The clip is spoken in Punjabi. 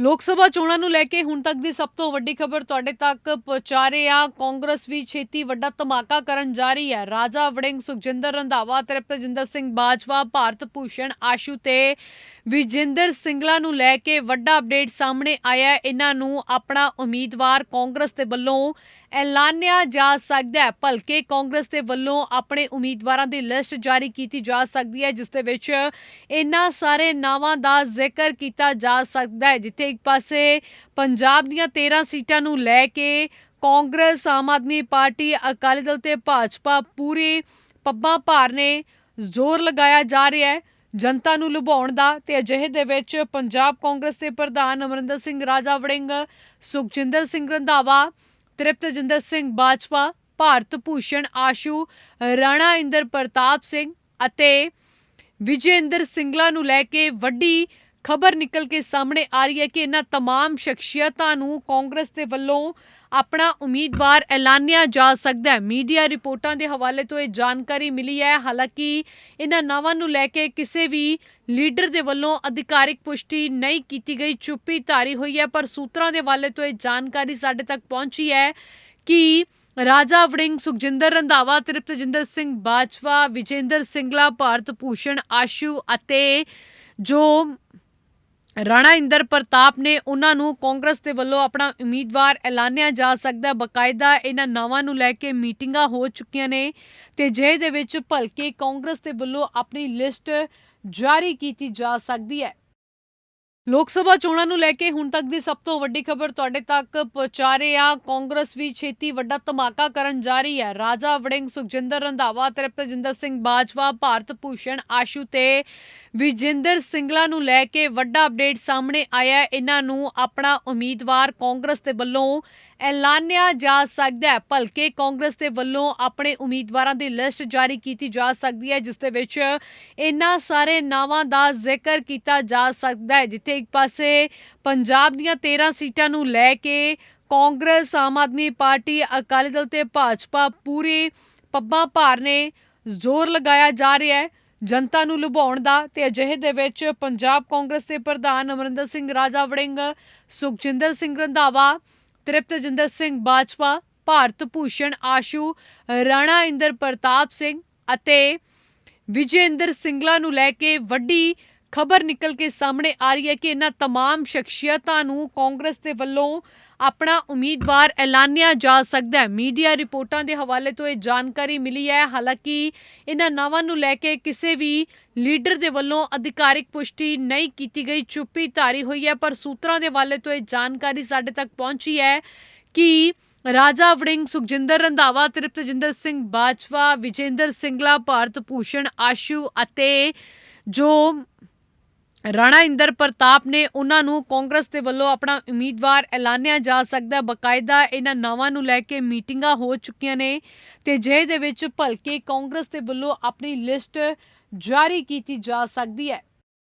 ਲੋਕ ਸਭਾ ਚੋਣਾਂ ਨੂੰ ਲੈ ਕੇ ਹੁਣ ਤੱਕ ਦੀ ਸਭ ਤੋਂ ਵੱਡੀ ਖਬਰ ਤੁਹਾਡੇ ਤੱਕ ਪਹੁੰਚਾ ਰਹੇ ਆ ਕਾਂਗਰਸ ਵੀ ਛੇਤੀ ਵੱਡਾ ਧਮਾਕਾ ਕਰਨ ਜਾ ਰਹੀ ਹੈ। ਰਾਜਾ ਵੜਿੰਗ ਸੁਖਜਿੰਦਰ ਰੰਧਾਵਾ ਤੇ ਰਪਤਜਿੰਦਰ ਸਿੰਘ ਬਾਜਵਾ ਭਾਰਤ ਭੂਸ਼ਣ ਆਸ਼ੂ ਤੇ ਵਿਜੇਂਦਰ ਸਿੰਗਲਾ ਨੂੰ ਲੈ ਕੇ ਵੱਡਾ ਅਪਡੇਟ ਸਾਹਮਣੇ ਆਇਆ ਇਹਨਾਂ ਨੂੰ ਆਪਣਾ ਉਮੀਦਵਾਰ ਕਾਂਗਰਸ ਦੇ ਵੱਲੋਂ ਐਲਾਨਿਆ ਜਾ ਸਕਦਾ ਹੈ। ਭਲਕੇ ਕਾਂਗਰਸ ਦੇ ਵੱਲੋਂ ਆਪਣੇ ਉਮੀਦਵਾਰਾਂ ਦੀ ਲਿਸਟ ਜਾਰੀ ਕੀਤੀ ਜਾ ਸਕਦੀ ਹੈ, ਜਿਸ ਦੇ ਵਿੱਚ ਇਹਨਾਂ ਸਾਰੇ ਨਾਵਾਂ ਦਾ ਜ਼ਿਕਰ ਕੀਤਾ ਜਾ ਸਕਦਾ ਹੈ, ਜਿੱਥੇ ਇੱਕ ਪਾਸੇ ਪੰਜਾਬ ਦੀਆਂ 13 ਸੀਟਾਂ ਨੂੰ ਲੈ ਕੇ ਕਾਂਗਰਸ, ਆਮ ਆਦਮੀ ਪਾਰਟੀ, ਅਕਾਲੀ ਦਲ ਤੇ ਭਾਜਪਾ ਪੂਰੇ ਪੱਬਾਂ ਭਾਰ ਨੇ ਜ਼ੋਰ ਲਗਾਇਆ ਜਾ ਰਿਹਾ ਹੈ। ਜਨਤਾ ਨੂੰ ਲੁਭਾਉਣ ਦਾ ਤੇ ਅਜਿਹੇ ਦੇ ਵਿੱਚ ਪੰਜਾਬ ਕਾਂਗਰਸ ਦੇ ਪ੍ਰਧਾਨ ਅਮਰਿੰਦਰ ਸਿੰਘ, ਰਾਜਾ ਵੜਿੰਗ, ਸੁਖਜਿੰਦਰ ਸਿੰਘ ਰੰਧਾਵਾ ਤ੍ਰਿਪਤਜਿੰਦਰ ਸਿੰਘ ਬਾਜਵਾ, ਭਾਰਤ ਭੂਸ਼ਣ ਆਸ਼ੂ, ਰਾਣਾ ਇੰਦਰ ਪ੍ਰਤਾਪ ਸਿੰਘ ਅਤੇ ਵਿਜੇਂਦਰ ਸਿੰਗਲਾ ਨੂੰ ਲੈ ਕੇ ਵੱਡੀ ਖਬਰ ਨਿਕਲ ਕੇ ਸਾਹਮਣੇ ਆ ਰਹੀ ਹੈ ਕਿ ਇਹਨਾਂ तमाम ਸ਼ਖਸੀਅਤਾਂ ਨੂੰ ਕਾਂਗਰਸ ਦੇ ਵੱਲੋਂ ਆਪਣਾ ਉਮੀਦਵਾਰ ਐਲਾਨਿਆ ਜਾ ਸਕਦਾ ਹੈ ਮੀਡੀਆ ਰਿਪੋਰਟਾਂ ਦੇ ਹਵਾਲੇ ਤੋਂ ਇਹ ਜਾਣਕਾਰੀ ਮਿਲੀ ਹੈ ਹਾਲਾਂਕਿ ਇਹਨਾਂ ਨਾਵਾਂ ਨੂੰ ਲੈ ਕੇ ਕਿਸੇ ਵੀ ਲੀਡਰ ਦੇ ਵੱਲੋਂ ਅਧਿਕਾਰਿਕ ਪੁਸ਼ਟੀ ਨਹੀਂ ਕੀਤੀ ਗਈ ਚੁੱਪੀ ਧਾਰੀ ਹੋਈ ਹੈ ਪਰ ਸੂਤਰਾਂ ਦੇ ਹਵਾਲੇ ਤੋਂ ਇਹ ਜਾਣਕਾਰੀ ਸਾਡੇ ਤੱਕ ਪਹੁੰਚੀ ਹੈ ਕਿ ਰਾਜਾ ਵੜਿੰਗ ਸੁਖਜਿੰਦਰ ਰੰਧਾਵਾ ਤ੍ਰਿਪਤਜਿੰਦਰ ਸਿੰਘ ਬਾਜਵਾ ਵਿਜੇਂਦਰ ਸਿੰਗਲਾ ਭਾਰਤ ਭੂਸ਼ਣ ਆਸ਼ੂ ਅਤੇ ਜੋ ਰਾਣਾ ਇੰਦਰ ਪ੍ਰਤਾਪ ਨੇ ਉਹਨਾਂ ਨੂੰ ਕਾਂਗਰਸ ਦੇ ਵੱਲੋਂ ਆਪਣਾ ਉਮੀਦਵਾਰ ਐਲਾਨਿਆ ਜਾ ਸਕਦਾ ਹੈ। ਬਕਾਇਦਾ ਇਹਨਾਂ ਨਾਵਾਂ ਨੂੰ ਲੈ ਕੇ ਮੀਟਿੰਗਾਂ ਹੋ ਚੁੱਕੀਆਂ ਨੇ ਤੇ ਜੇ ਦੇ ਵਿੱਚ ਭਲਕੇ ਕਾਂਗਰਸ ਦੇ ਵੱਲੋਂ ਆਪਣੀ ਲਿਸਟ ਜਾਰੀ ਕੀਤੀ ਜਾ ਸਕਦੀ ਹੈ। ਲੋਕ ਸਭਾ ਚੋਣਾਂ ਨੂੰ ਲੈ ਕੇ ਹੁਣ ਤੱਕ ਦੀ ਸਭ ਤੋਂ ਵੱਡੀ ਖਬਰ ਤੁਹਾਡੇ ਤੱਕ ਪਹੁੰਚਾ ਰਹੇ ਆ। ਕਾਂਗਰਸ ਵੀ ਛੇਤੀ ਵੱਡਾ ਧਮਾਕਾ ਕਰਨ ਜਾ ਰਹੀ ਹੈ। ਰਾਜਾ ਵੜਿੰਗ ਸੁਖਜਿੰਦਰ ਰੰਧਾਵਾ ਤੇ ਰਪਤਜਿੰਦਰ ਸਿੰਘ ਬਾਜਵਾ, ਭਾਰਤ ਭੂਸ਼ਣ, ਆਸ਼ੂ ਤੇ ਵਿਜੇਂਦਰ ਸਿੰਗਲਾ ਨੂੰ ਲੈ ਕੇ ਵੱਡਾ ਅਪਡੇਟ ਸਾਹਮਣੇ ਆਇਆ ਇਹਨਾਂ ਨੂੰ ਆਪਣਾ ਉਮੀਦਵਾਰ ਕਾਂਗਰਸ ਦੇ ਵੱਲੋਂ ਐਲਾਨਿਆ ਜਾ ਸਕਦਾ ਹੈ। ਭਲਕੇ ਕਾਂਗਰਸ ਦੇ ਵੱਲੋਂ ਆਪਣੇ ਉਮੀਦਵਾਰਾਂ ਦੀ ਲਿਸਟ ਜਾਰੀ ਕੀਤੀ ਜਾ ਸਕਦੀ ਹੈ, ਜਿਸ ਦੇ ਵਿੱਚ ਇਹਨਾਂ ਸਾਰੇ ਨਾਵਾਂ ਦਾ ਜ਼ਿਕਰ ਕੀਤਾ ਜਾ ਸਕਦਾ ਹੈ, ਜਿੱਥੇ ਇੱਕ ਪਾਸੇ ਪੰਜਾਬ ਦੀਆਂ 13 ਸੀਟਾਂ ਨੂੰ ਲੈ ਕੇ ਕਾਂਗਰਸ, ਆਮ ਆਦਮੀ ਪਾਰਟੀ, ਅਕਾਲੀ ਦਲ ਤੇ ਭਾਜਪਾ ਪੂਰੇ ਪੱਬਾਂ ਭਾਰ ਨੇ ਜ਼ੋਰ ਲਗਾਇਆ ਜਾ ਰਿਹਾ ਹੈ। ਜਨਤਾ ਨੂੰ ਲੁਭਾਉਣ ਦਾ ਤੇ ਅਜਿਹੇ ਦੇ ਵਿੱਚ ਪੰਜਾਬ ਕਾਂਗਰਸ ਦੇ ਪ੍ਰਧਾਨ ਅਮਰਿੰਦਰ ਸਿੰਘ ਰਾਜਾ ਵੜਿੰਗ, ਸੁਖਜਿੰਦਰ ਸਿੰਘ ਰੰਧਾਵਾ ਤ੍ਰਿਪਤ ਤ੍ਰਿਪਤਜਿੰਦਰ ਸਿੰਘ ਬਾਜਵਾ, ਭਾਰਤ ਭੂਸ਼ਣ ਆਸ਼ੂ, ਰਾਣਾ ਇੰਦਰ ਪ੍ਰਤਾਪ ਸਿੰਘ ਅਤੇ ਵਿਜੇਂਦਰ ਸਿੰਗਲਾ ਨੂੰ ਲੈ ਕੇ ਵੱਡੀ ਖਬਰ ਨਿਕਲ ਕੇ ਸਾਹਮਣੇ ਆ ਰਹੀ ਹੈ ਕਿ ਇਹਨਾਂ तमाम ਸ਼ਖਸੀਅਤਾਂ ਨੂੰ ਕਾਂਗਰਸ ਦੇ ਵੱਲੋਂ ਆਪਣਾ ਉਮੀਦਵਾਰ ਐਲਾਨਿਆ ਜਾ ਸਕਦਾ ਹੈ ਮੀਡੀਆ ਰਿਪੋਰਟਾਂ ਦੇ ਹਵਾਲੇ ਤੋਂ ਇਹ ਜਾਣਕਾਰੀ ਮਿਲੀ ਹੈ ਹਾਲਾਂਕਿ ਇਹਨਾਂ ਨਾਵਾਂ ਨੂੰ ਲੈ ਕੇ ਕਿਸੇ ਵੀ ਲੀਡਰ ਦੇ ਵੱਲੋਂ ਅਧਿਕਾਰਿਕ ਪੁਸ਼ਟੀ ਨਹੀਂ ਕੀਤੀ ਗਈ ਚੁੱਪੀ ਧਾਰੀ ਹੋਈ ਹੈ ਪਰ ਸੂਤਰਾਂ ਦੇ ਹਵਾਲੇ ਤੋਂ ਇਹ ਜਾਣਕਾਰੀ ਸਾਡੇ ਤੱਕ ਪਹੁੰਚੀ ਹੈ ਕਿ ਰਾਜਾ ਵੜਿੰਗ ਸੁਖਜਿੰਦਰ ਰੰਧਾਵਾ ਤ੍ਰਿਪਤਜਿੰਦਰ ਸਿੰਘ ਬਾਜਵਾ ਵਿਜੇਂਦਰ ਸਿੰਗਲਾ ਭਾਰਤ ਭੂਸ਼ਣ ਆਸ਼ੂ ਅਤੇ ਜੋ ਰਾਣਾ ਇੰਦਰ ਪ੍ਰਤਾਪ ਨੇ ਉਹਨਾਂ ਨੂੰ ਕਾਂਗਰਸ ਦੇ ਵੱਲੋਂ ਆਪਣਾ ਉਮੀਦਵਾਰ ਐਲਾਨਿਆ ਜਾ ਸਕਦਾ ਹੈ। ਬਕਾਇਦਾ ਇਹਨਾਂ ਨਾਵਾਂ ਨੂੰ ਲੈ ਕੇ ਮੀਟਿੰਗਾਂ ਹੋ ਚੁੱਕੀਆਂ ਨੇ ਤੇ ਜੇ ਦੇ ਵਿੱਚ ਭਲਕੇ ਕਾਂਗਰਸ ਦੇ ਵੱਲੋਂ ਆਪਣੀ ਲਿਸਟ ਜਾਰੀ ਕੀਤੀ ਜਾ ਸਕਦੀ ਹੈ।